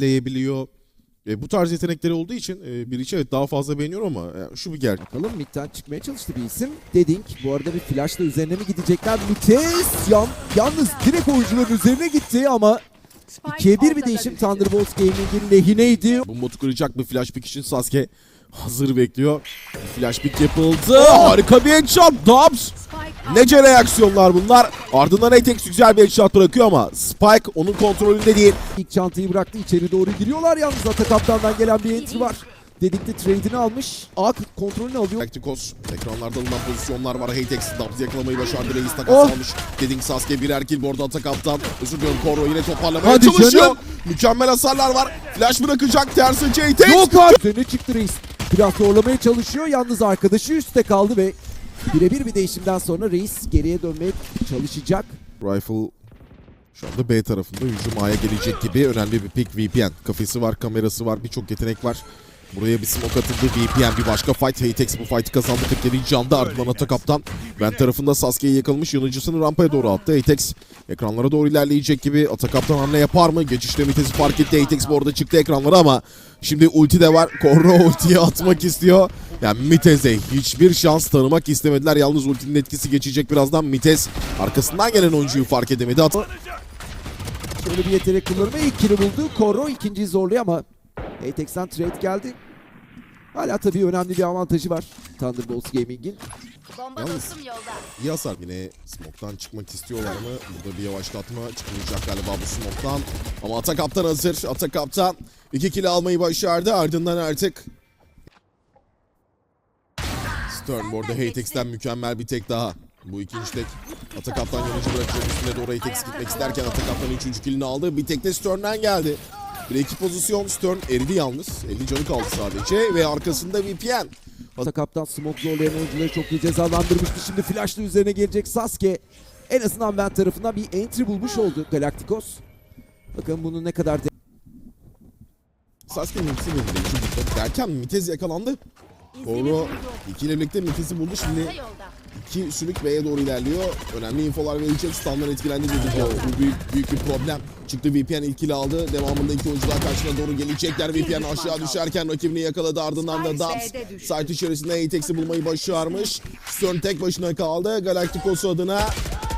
leyebiliyor. E, bu tarz yetenekleri olduğu için e, bir evet daha fazla beğeniyorum ama e, şu bir gerçek. Bakalım midden çıkmaya çalıştı bir isim. Dedink. Bu arada bir flashla üzerine mi gidecekler? Müthiş! Yan, yalnız direkt oyuncuların üzerine gitti ama ikiye bir bir değişim Thunderbolts Gaming'in lehineydi. Bu botu kıracak bir flash pick için Sasuke hazır bekliyor. Flash pick yapıldı. Harika bir headshot. Dubs. Nece reaksiyonlar bunlar. Ardından Atex güzel bir headshot bırakıyor ama Spike onun kontrolünde değil. İlk çantayı bıraktı. içeri doğru giriyorlar yalnız. Ata kaptandan gelen bir entry var. Dedik de trade'ini almış. A kontrolünü alıyor. Galacticos ekranlarda alınan pozisyonlar var. Hatex Dubs yakalamayı başardı. Reis takas Oh. almış. Dedink Sasuke birer kill. Bu arada kaptan. Özür diliyorum Koro yine toparlamaya Hadi çalışıyor. canım. Mükemmel hasarlar var. Flash bırakacak. Tersi Hatex. Yok abi. Üzerine çıktı reis. Biraz zorlamaya çalışıyor. Yalnız arkadaşı üstte kaldı ve birebir bir değişimden sonra reis geriye dönmeye çalışacak. Rifle şu anda B tarafında hücum A'ya gelecek gibi önemli bir pick VPN. Kafesi var, kamerası var, birçok yetenek var. Buraya bir smoke atıldı. VPN bir başka fight. Hatex bu fight'ı kazandı. 47. canda ardından ata kaptan. Ben tarafında Sasuke'yi yakalamış. Yanıcısını rampaya doğru attı. Hatex ekranlara doğru ilerleyecek gibi. Ata kaptan hamle yapar mı? Geçişte Mites'i fark etti. Hatex bu arada çıktı ekranlara ama şimdi ulti de var. Korro ultiyi atmak istiyor. Yani Mitez'e hiçbir şans tanımak istemediler. Yalnız ultinin etkisi geçecek birazdan. Mitez arkasından gelen oyuncuyu fark edemedi. At Şöyle bir yetenek kullanımı ilk kill'i buldu. Koro ikinciyi zorluyor ama Atex'ten trade geldi. Hala tabii önemli bir avantajı var Thunderbolts Gaming'in. Bomba Yalnız-. İyi hasar. Yine smoke'tan çıkmak istiyorlar mı? Burada bir yavaşlatma çıkmayacak galiba bu smoke'tan. Ama Ata Kaptan hazır. Ata Kaptan 2 kill almayı başardı. Ardından artık Stern bu arada Hatex'ten mükemmel bir tek daha. Bu ikinci tek. Ata Kaptan yanıcı bırakacak üstüne doğru Hatex gitmek isterken Ata Kaptan üçüncü killini aldı. Bir tek de Stern'den geldi. Bir iki pozisyon Stern eridi yalnız. 50 canı kaldı sadece ve arkasında VPN. Ata kaptan smoke zorlayan oyuncuları çok iyi cezalandırmıştı. Şimdi flashlı üzerine gelecek Sasuke. En azından ben tarafından bir entry bulmuş oldu Galacticos. Bakın bunu ne kadar de- verildi. Üçüncü derken Mitez yakalandı. Doğru. İki ile birlikte Mitez'i buldu şimdi. İki sürük B'ye doğru ilerliyor. Önemli infolar verecek. Stunlar etkilendi dedik ya. Bu büyük, büyük bir problem. Çıktı VPN ilkili aldı. Devamında iki oyuncular karşına doğru gelecekler. VPN aşağı düşerken rakibini yakaladı. Ardından da Dubs site içerisinde Atex'i bulmayı başarmış. Stern tek başına kaldı. Galacticos adına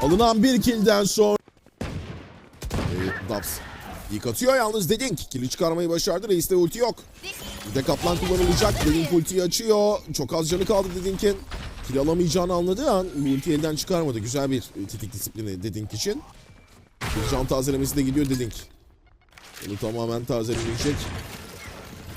alınan bir killden sonra ee, Dubs yıkatıyor yalnız Dedink. Kili çıkarmayı başardı. Reis'te ulti yok. Bir de kaplan kullanılacak. Dedink ultiyi açıyor. Çok az canı kaldı Dedink'in. Kill alamayacağını anladığı an bu ultiyi elden çıkarmadı. Güzel bir e, tetik disiplini Dedink için. Bir can tazelemesi de gidiyor Dedink. Onu tamamen tazeleyecek.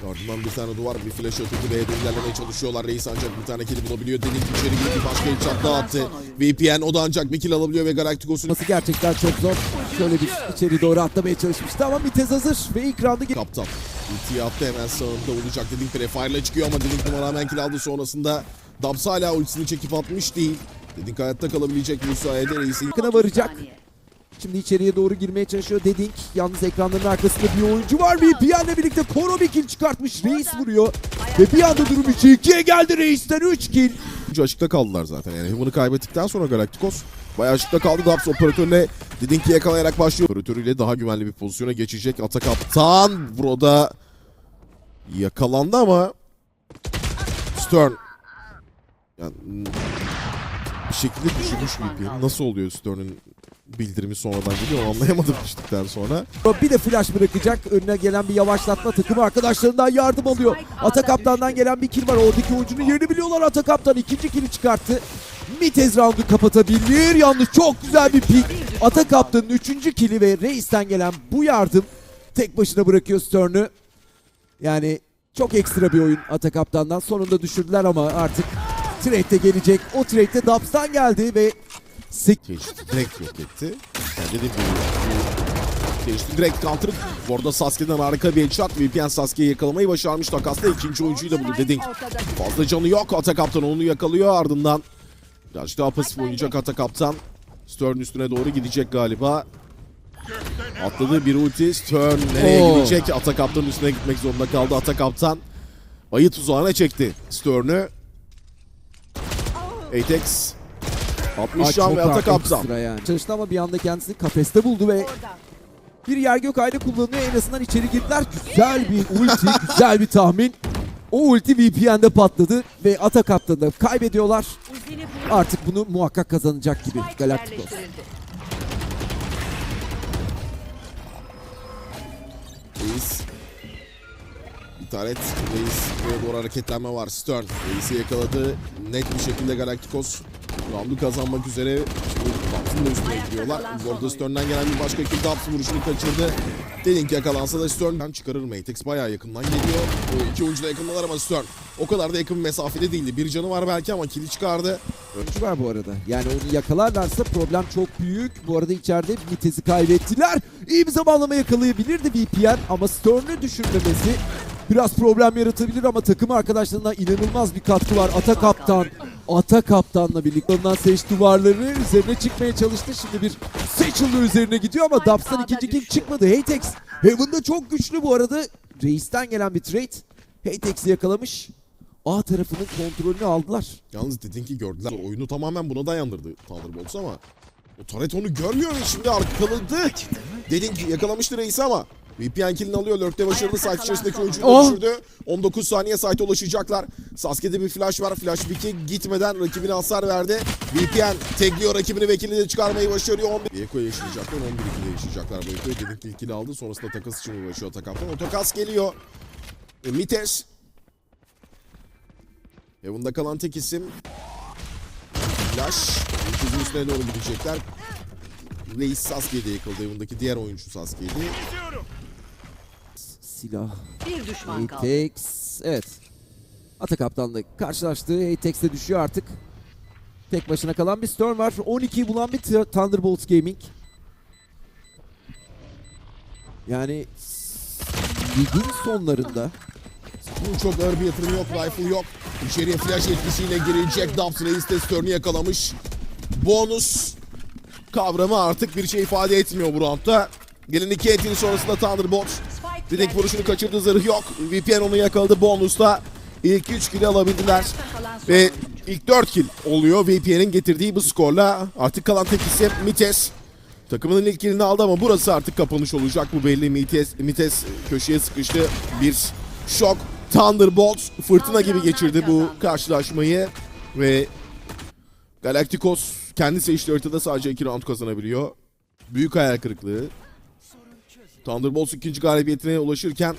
Ardından bir tane duvar, bir flash atıldı. Doğru ilerlemeye çalışıyorlar. Reis ancak bir tane kill bulabiliyor. Dedink içeri girdi. Bir başka headshot daha attı. VPN o da ancak bir kill alabiliyor ve Galacticos'un Olması gerçekten çok zor. Şöyle bir içeri doğru atlamaya çalışmıştı ama Mitez hazır ve ilk roundu ge- Kaptan. Ultiyi attı hemen sağında olacak dedik Prefire ile çıkıyor ama dedik numara hemen kill aldı sonrasında Dubs hala ultisini çekip atmış değil. Dedik hayatta kalabilecek bu sayede reisi. yakına varacak. Şimdi içeriye doğru girmeye çalışıyor Dedink. Yalnız ekranların arkasında bir oyuncu var. VPN'le birlikte Koro bir kill çıkartmış. Reis vuruyor. Ve bir anda durum 3'e 2'ye geldi Reis'ten 3 kill. Açıkta kaldılar zaten yani Heaven'ı kaybettikten sonra Galacticos bayağı açıkta kaldı. Dubs operatörle Didink'i yakalayarak başlıyor. Operatörüyle daha güvenli bir pozisyona geçecek. Ata kaptan burada yakalandı ama Stern yani bir şekilde düşürmüş VPN. Nasıl oluyor Stern'ın bildirimi sonradan geliyor anlayamadım düştükten sonra. Bir de flash bırakacak. Önüne gelen bir yavaşlatma takım arkadaşlarından yardım alıyor. Ata Kaptan'dan gelen bir kill var. Oradaki oyuncunun yerini biliyorlar. Ata Kaptan ikinci kill'i çıkarttı. Mitez roundu kapatabilir. Yalnız çok güzel bir pick. Ata Kaptan'ın üçüncü kill'i ve Reis'ten gelen bu yardım tek başına bırakıyor Stern'ü. Yani çok ekstra bir oyun Ata Kaptan'dan. Sonunda düşürdüler ama artık trade'de gelecek. O trade'de Dubs'tan geldi ve sek-. Direkt yok etti. Yani dediğim gibi geçti. Direkt counter. Bu arada Sasuke'den harika bir headshot. VPN Sasuke'yi yakalamayı başarmış. Takasla ikinci oyuncuyu da buldu Dedink. Fazla canı yok. Ata Kaptan onu yakalıyor. Ardından biraz daha pasif oynayacak Ata Kaptan. Stern üstüne doğru gidecek galiba. Atladığı bir ulti. Stern nereye Oo. gidecek? Ata Kaptan'ın üstüne gitmek zorunda kaldı. Ata Kaptan ayı tuzağına çekti Stern'ü. Atex 60 Ay, can ve Ata Kaptan. ekstra yani. Çalıştı ama bir anda kendisini kafeste buldu ve. Bir yer gök ayrı kullanıyor en azından içeri girdiler. Güzel bir ulti, güzel bir tahmin. O ulti VPN'de patladı ve atak kaptanı kaybediyorlar. Artık bunu muhakkak kazanacak gibi Galacticos. Reis. İtaret. Reis. Buraya doğru hareketlenme var. Stern. Reis'i yakaladı. Net bir şekilde Galacticos. Round'u kazanmak üzere. Şimdi Dubs'ın da üstüne gidiyorlar. Bu arada. Stern'den gelen bir başka kill Dubs vuruşunu kaçırdı. Dedink yakalansa da Stern'den çıkarır Matex. Bayağı yakından geliyor. Bu iki oyuncu da yakındalar ama Stern o kadar da yakın bir mesafede değildi. Bir canı var belki ama kill'i çıkardı. Oyuncu var bu arada. Yani onu yakalarlarsa problem çok büyük. Bu arada içeride vitesi kaybettiler. İyi bir zamanlama yakalayabilirdi VPN ama Stern'ü düşürmemesi biraz problem yaratabilir ama takım arkadaşlarına inanılmaz bir katkı var. Ata kaptan, Ata kaptanla birlikte ondan seç duvarları üzerine çıkmaya çalıştı. Şimdi bir Satchel'lı üzerine gidiyor ama Dubs'tan ikinci kill çıkmadı. Hatex Heaven'da çok güçlü bu arada. Reis'ten gelen bir trade. Hatex'i yakalamış. A tarafının kontrolünü aldılar. Yalnız dedin ki gördüler. Oyunu tamamen buna dayandırdı Thunderbolts ama o Taret onu görmüyor ve şimdi arkaladı. Dedin ki yakalamıştı reisi ama VPN killini alıyor. Lurk'te başarılı site içerisindeki oyuncuyu oyuncu. düşürdü. 19 saniye site'e ulaşacaklar. Sasuke'de bir flash var. Flash Vicky gitmeden rakibine hasar verdi. VPN tekliyor rakibini ve killini de çıkarmayı başarıyor. 11 Eko'ya yaşayacaklar. 11 2'de yaşayacaklar bu Eko'ya. Dedin ki ilkili aldı. Sonrasında takas için uğraşıyor Atakap'tan. O takas geliyor. E, Mites Heaven'da kalan tek isim Flash. Herkesin üstüne doğru gidecekler. Reis Sasuke'de yakıldı. Heaven'daki diğer oyuncu Sasuke'ydi. Silah. Bir düşman kaldı. Hatex. Evet. Ata kaptanla karşılaştı. Hatex de düşüyor artık. Tek başına kalan bir Storm var. 12'yi bulan bir Thunderbolts Gaming. Yani ligin sonlarında Bu çok ağır bir yatırım yok. Rifle yok. İçeriye flash etkisiyle girecek. Dubs Reis de Stern'ü yakalamış. Bonus kavramı artık bir şey ifade etmiyor bu roundda. Gelen iki entinin sonrasında Thunderbolt. Dedik vuruşunu kaçırdı zırh yok. VPN onu yakaladı bonusla. İlk 3 kill alabildiler. Ve ilk 4 kill oluyor VPN'in getirdiği bu skorla. Artık kalan tek isim Mites. Takımının ilk killini aldı ama burası artık kapanış olacak. Bu belli Mites, Mites köşeye sıkıştı. Bir şok. Thunderbolt fırtına gibi geçirdi bu karşılaşmayı. Ve Galacticos kendi seçtiği haritada sadece 2 round kazanabiliyor. Büyük hayal kırıklığı. Thunderbolts ikinci galibiyetine ulaşırken